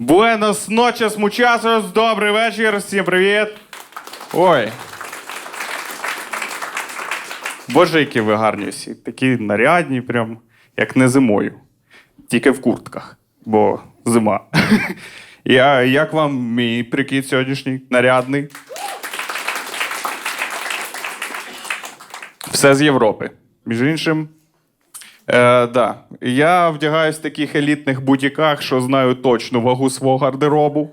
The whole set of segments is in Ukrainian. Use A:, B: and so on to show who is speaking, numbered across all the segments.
A: Буенос ночес, мучасос, добрий вечір, всім привіт. Ой. Боже, які ви гарні всі. Такі нарядні, прям, як не зимою. Тільки в куртках, бо зима. Я, як вам мій прикид сьогоднішній? Нарядний? Все з Європи. Між іншим, Е, да. Я вдягаюсь в таких елітних бутіках, що знаю точну вагу свого гардеробу.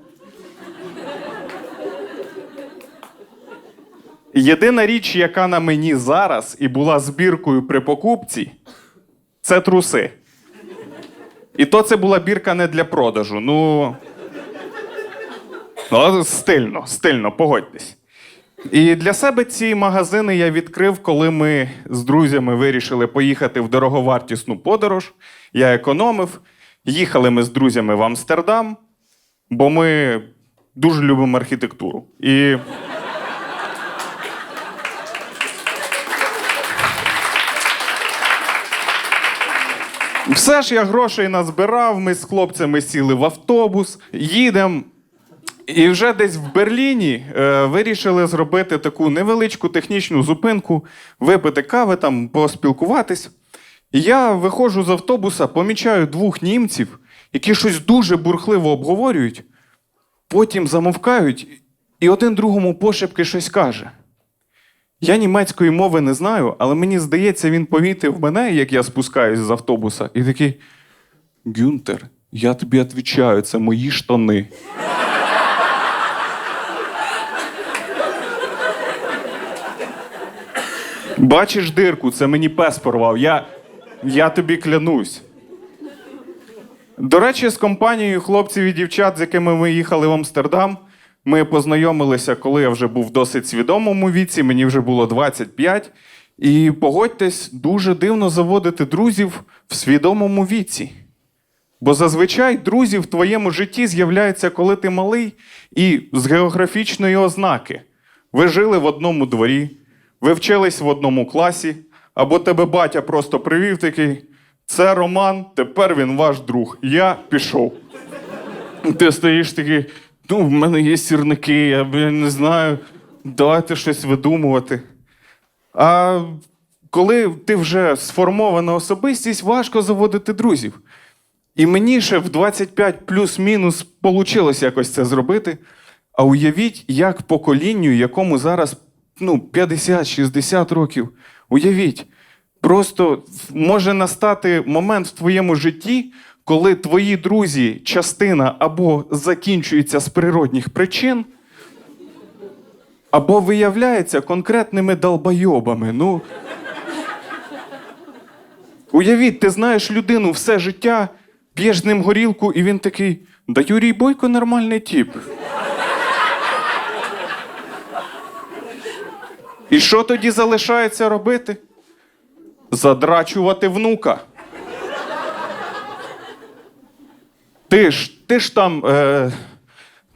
A: Єдина річ, яка на мені зараз і була збіркою при покупці, це труси. І то це була бірка не для продажу. Ну. Ну, стильно, стильно, погодьтесь. І для себе ці магазини я відкрив, коли ми з друзями вирішили поїхати в дороговартісну подорож. Я економив. Їхали ми з друзями в Амстердам, бо ми дуже любимо архітектуру. І. Все ж я грошей назбирав, ми з хлопцями сіли в автобус, їдемо. І вже десь в Берліні е, вирішили зробити таку невеличку технічну зупинку, випити кави, там, поспілкуватись. І я виходжу з автобуса, помічаю двох німців, які щось дуже бурхливо обговорюють, потім замовкають, і один другому пошепки щось каже. Я німецької мови не знаю, але мені здається, він помітив мене, як я спускаюсь з автобуса, і такий: Гюнтер, я тобі відповідаю, це мої штани. Бачиш дирку, це мені пес порвав. Я, я тобі клянусь. До речі, з компанією хлопців і дівчат, з якими ми їхали в Амстердам, ми познайомилися, коли я вже був в досить свідомому віці, мені вже було 25. І погодьтесь, дуже дивно заводити друзів в свідомому віці. Бо зазвичай друзі в твоєму житті з'являються, коли ти малий, і з географічної ознаки. Ви жили в одному дворі, ви вчились в одному класі, або тебе батя просто привів такий: це Роман, тепер він ваш друг. Я пішов. Ти стоїш такий, ну, в мене є сірники, я не знаю, давайте щось видумувати. А коли ти вже сформована особистість, важко заводити друзів. І мені ще в 25 плюс-мінус вийшло якось це зробити. А уявіть, як поколінню, якому зараз ну, 50-60 років, уявіть, просто може настати момент в твоєму житті, коли твої друзі, частина або закінчується з природних причин, або виявляється конкретними долбойобами. Ну, Уявіть, ти знаєш людину все життя, п'єш з ним горілку, і він такий: да Юрій Бойко нормальний тіп. І що тоді залишається робити? Задрачувати внука. Ти ж, ти ж там. Е,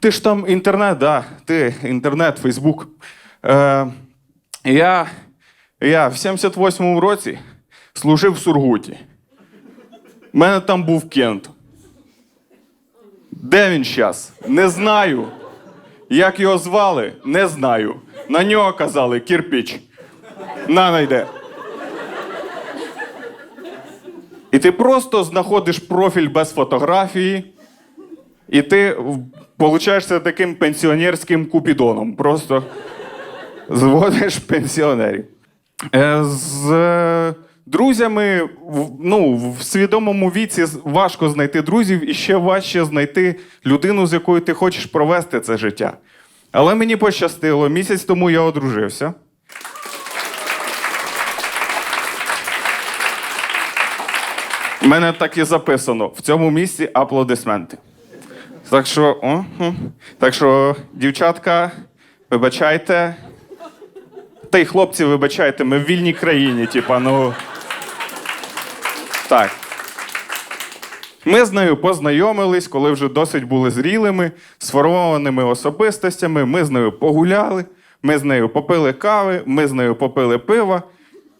A: ти ж там інтернет, да, ти інтернет, Фейсбук. Е, я, я в 78-му році служив в Сургуті. У мене там був Кент. Де він зараз? Не знаю. Як його звали? Не знаю. На нього казали кірпіч. На найде. І ти просто знаходиш профіль без фотографії, і ти получаєшся таким пенсіонерським купідоном. Просто зводиш пенсіонерів. Е, З е, друзями ну, в свідомому віці важко знайти друзів і ще важче знайти людину, з якою ти хочеш провести це життя. Але мені пощастило, місяць тому я одружився. У мене так і записано: в цьому місці аплодисменти. Так що, о, о. так що, дівчатка, вибачайте. Та й хлопці, вибачайте, ми в вільній країні, типа, ну. Так. Ми з нею познайомились, коли вже досить були зрілими, сформованими особистостями. Ми з нею погуляли, ми з нею попили кави, ми з нею попили пива.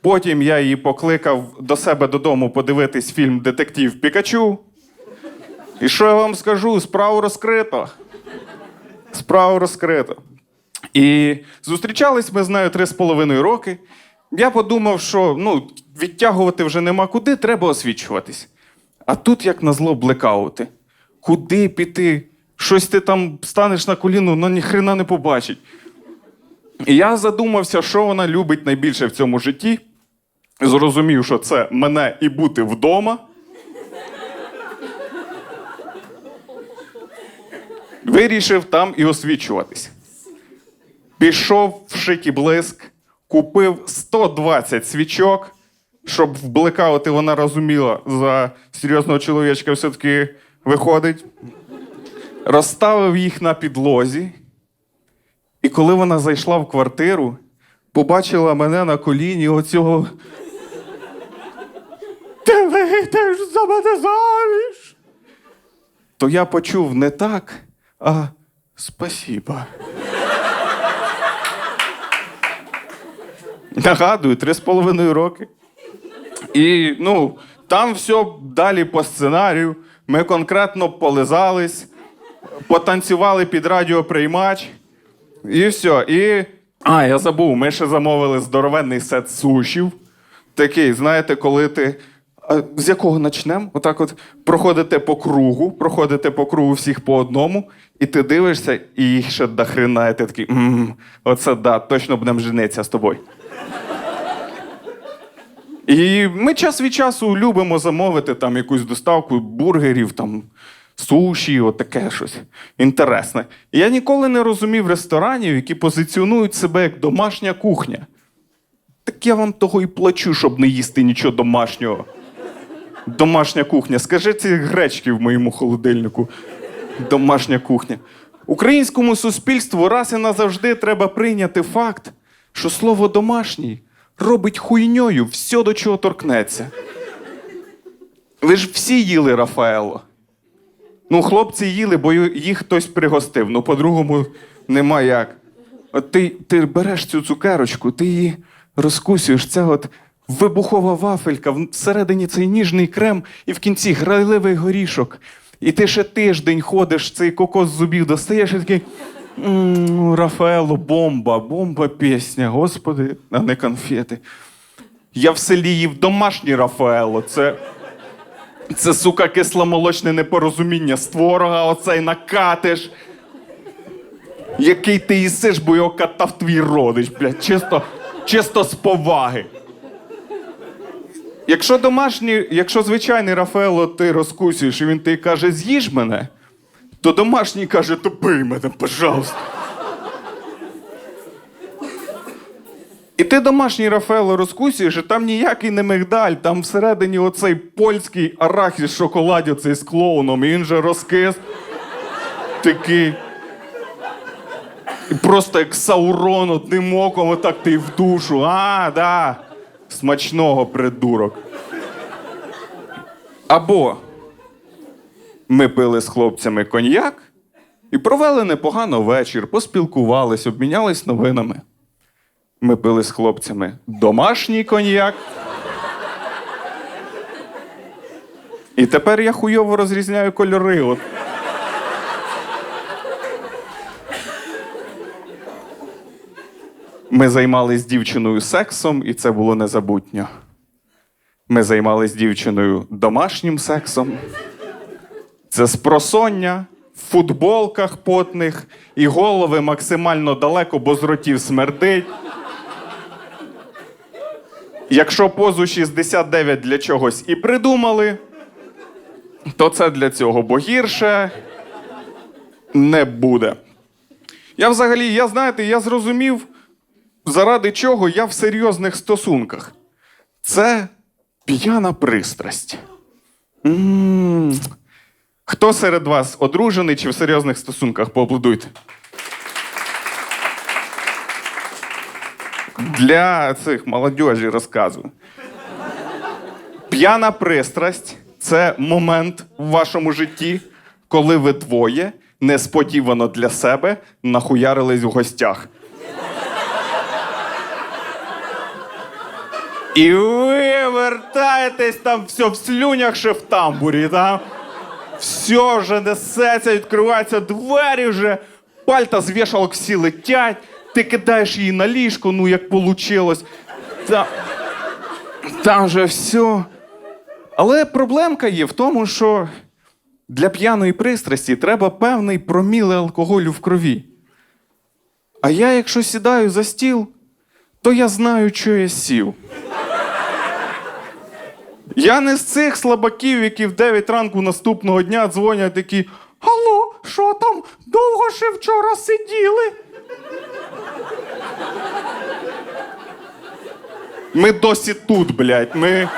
A: Потім я її покликав до себе додому подивитись фільм Детектив Пікачу. І що я вам скажу? Справу розкрито. Справу розкрито. І зустрічались ми з нею три з половиною роки. Я подумав, що ну, відтягувати вже нема куди, треба освічуватись. А тут, як назло, блекаути. Куди піти? Щось ти там станеш на коліно, ну ніхрена не побачить. Я задумався, що вона любить найбільше в цьому житті. Зрозумів, що це мене і бути вдома. Вирішив там і освічуватись. Пішов в шикі блиск, купив 120 свічок, щоб в блекаути вона розуміла, за серйозного чоловічка все-таки виходить. Розставив їх на підлозі. І коли вона зайшла в квартиру, побачила мене на коліні оцього. Ти вийдеш за мене заміж. То я почув не так, а спасіба. Нагадую, три з половиною роки. І ну, там все далі по сценарію. Ми конкретно полизались, потанцювали під радіоприймач. І все. І. А, я забув, ми ще замовили здоровенний сет сушів. Такий, знаєте, коли ти. А з якого почнемо? Отак от проходите по кругу, проходите по кругу всіх по одному, і ти дивишся, і їх ще дохрена, і ти такий, мм, оце да, точно будемо женитися з тобою. І ми час від часу любимо замовити там якусь доставку бургерів, там суші, от таке щось інтересне. Я ніколи не розумів ресторанів, які позиціонують себе як домашня кухня. Так я вам того і плачу, щоб не їсти нічого домашнього. Домашня кухня. Скажи ці гречки в моєму холодильнику. Домашня кухня. Українському суспільству раз і назавжди треба прийняти факт, що слово домашній робить хуйньою все, до чого торкнеться. Ви ж всі їли Рафаело. Ну, хлопці їли, бо їх хтось пригостив. Ну, по-другому нема як. От ти, ти береш цю цукерочку, ти її розкусюєш, це от вибухова вафелька, всередині цей ніжний крем, і в кінці грайливий горішок. І ти ще тиждень ходиш, цей кокос з зубів достаєш і такий. «М, Рафаело, бомба, бомба пісня, господи, а не конфети. Я в селі їв домашній Рафаело. Це, це сука, кисломолочне непорозуміння з творога, оцей накатиш. Який ти їсиш, бо його катав твій родич, блядь, чисто, чисто з поваги. Якщо домашній, якщо звичайний Рафаело ти розкусюєш, і він тобі каже, з'їж мене, то домашній каже, топий мене, пожалуйста. І ти домашній Рафаело розкусюєш, і там ніякий не мигдаль, там всередині оцей польський арахіс шоколад оцей з клоуном, і він же розкис. Такий. І просто як Саурон одним оком, отак ти в душу. А, да. Смачного придурок. Або ми пили з хлопцями коньяк і провели непогано вечір, поспілкувались, обмінялись новинами. Ми пили з хлопцями домашній коньяк. І тепер я хуйово розрізняю кольори. От. Ми займалися дівчиною сексом, і це було незабутньо. Ми займалися дівчиною домашнім сексом. Це спросоння в футболках потних і голови максимально далеко, бо з ротів смердить. Якщо позу 69 для чогось і придумали, то це для цього, бо гірше не буде. Я взагалі, я знаєте, я зрозумів, заради чого я в серйозних стосунках. Це п'яна пристрасть. М. Хто серед вас одружений чи в серйозних стосунках? Поаплодуйте. Для цих молодежі розказую. П'яна пристрасть це момент в вашому житті, коли ви двоє несподівано для себе нахуярились в гостях. І ви вертаєтесь там все в слюнях ще в тамбурі, там. Все вже несеться, відкриваються двері вже, пальта з вішалок всі летять, ти кидаєш її на ліжко, ну як получилось. Та... Там же все. Але проблемка є в тому, що для п'яної пристрасті треба певний проміле алкоголю в крові. А я, якщо сідаю за стіл, то я знаю, що я сів. Я не з цих слабаків, які в 9 ранку наступного дня дзвонять такі: Алло, що там? Довго ще вчора сиділи? Ми досі тут, блядь. Ми.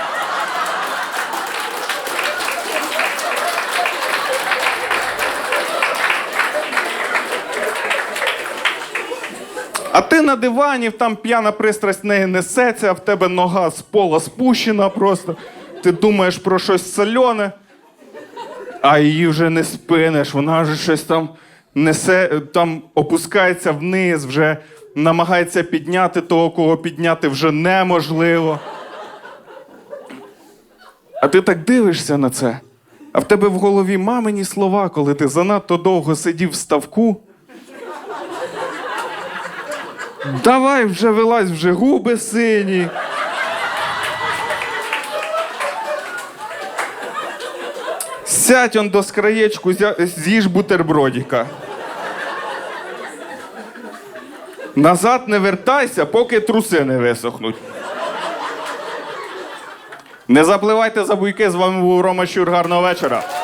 A: А ти на дивані, там п'яна пристрасть неї несеться, а в тебе нога з пола спущена просто. Ти думаєш про щось солене, а її вже не спиниш, вона вже щось там несе, там опускається вниз, вже намагається підняти того, кого підняти вже неможливо. А ти так дивишся на це, а в тебе в голові мамині слова, коли ти занадто довго сидів в ставку. Давай вже вилазь, вже губи сині. Сядь он до скраєчку, з'їж бутербродіка. Назад не вертайся, поки труси не висохнуть. Не запливайте за буйки, з вами був Рома Щур. Гарного вечора.